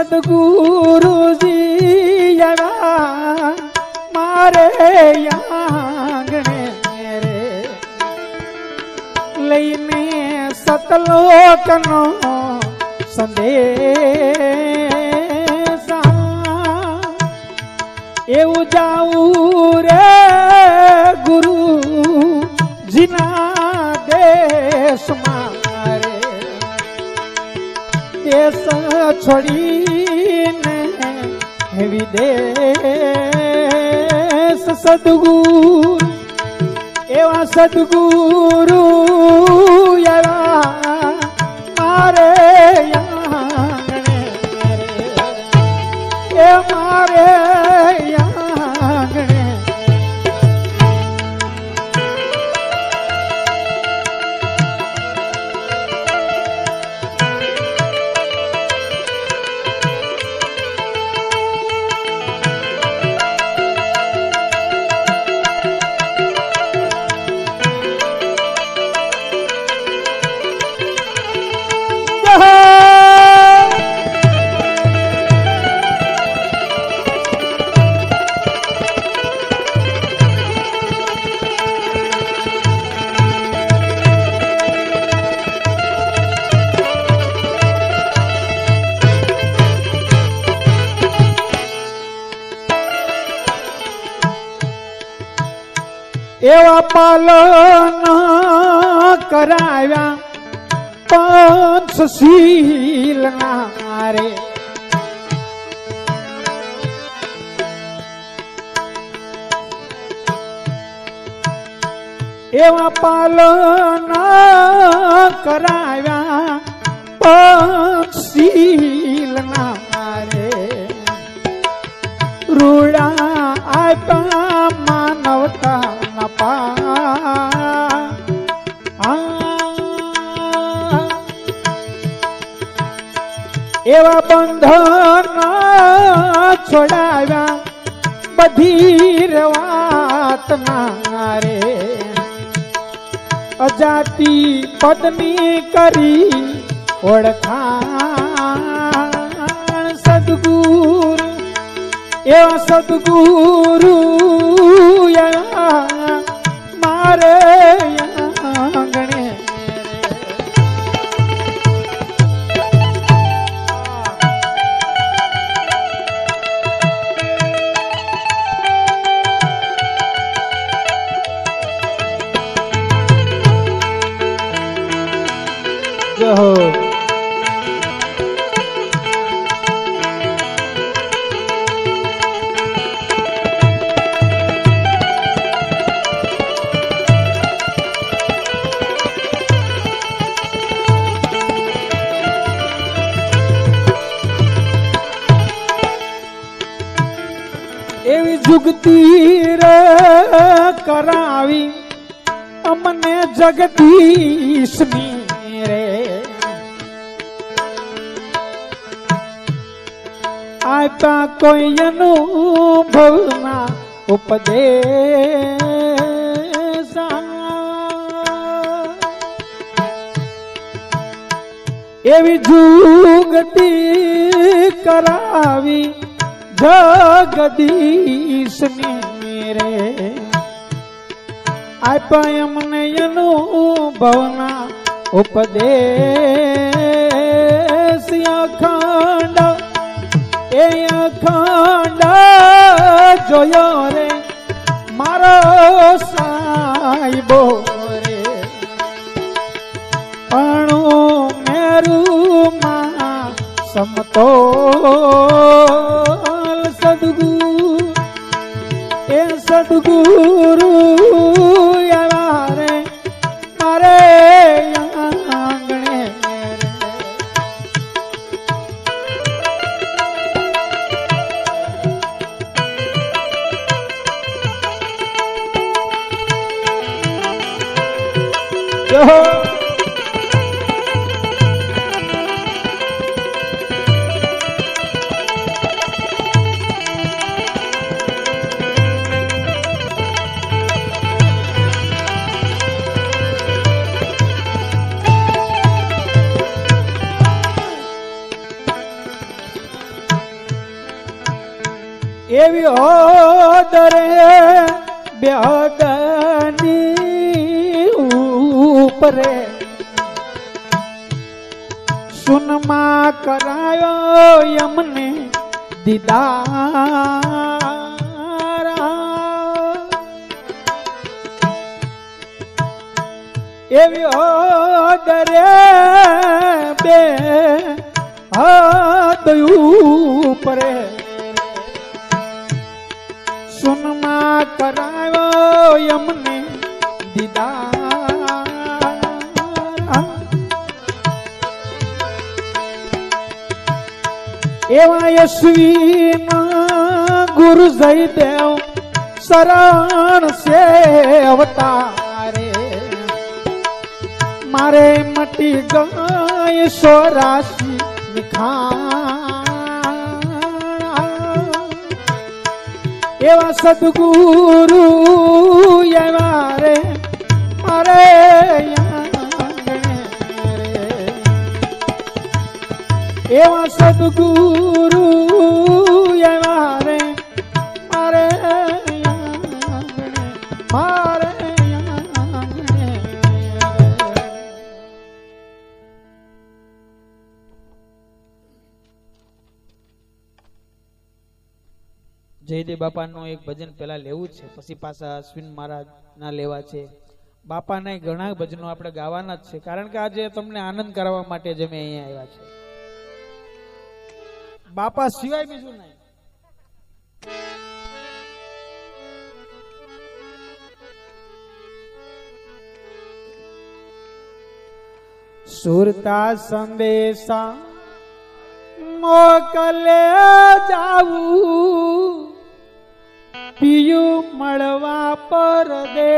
સદગુરુજી મારે આંગણે રે લઈને સતલોકનો સંદેશ એવું જાઉં રે ગુરુ જીના દેશમાં દેશ છોડીને વિદેશ સદગુરુ એવા સદગુરુ આવ્યા મારે મારે એવા પાલન કરાવ્યા. પંચશીલ રે. એવા પાલન કરાવ્યા. પંચશીલ રે. રૂડા આપ્યા એવા બંધન છોડાવ્યા. બધી વાત ના રે અજાતિ પદની કરી ઓળખાણ સદગુરુ. એવા સદગુરુ જુગતી રે કરાવી અમને જગદીશની રે. આતા કોઈ અનુભવના ઉપદેશ. એવી જુગતી કરાવી જગદીશની રે આપ્યા અમને અનુભવના ઉપદેશ. અખંડ, એ અખંડ જોયો રે. મારો સાહેબો રે પણ મેરુમાં સમતોલ સદગુરુ એ સદગુરુ એવી હોદરે બેહદની ઉપરે સુનમાં કરાયો યમને દીદારા. એવી હોદરે બે હાથ ઉપરે સુનમાં કરાયો યમને દીદા એવા યશવીમાં ગુરુ જયદેવ શરણ છે અવતારે. મારે મટી ગય સોરાશી નિખાણ એવા સદગુરુ એવા રે મારે. એવા સદગુરુ જયદેવ બાપાનું એક ભજન પેલા લેવું છે. પછી પાછા અશ્વિન મહારાજ ના લેવા છે. બાપાના ઘણા ભજનો આપણે ગાવાના જ છે. કારણ કે આજે તમને આનંદ કરવા માટે જ અમે અહીંયા આવ્યા છે. બાપા સિવાય બીજું નહીં. સુરતા સંદેશા મોકલે જાવું. પિયું મળવા પર દે.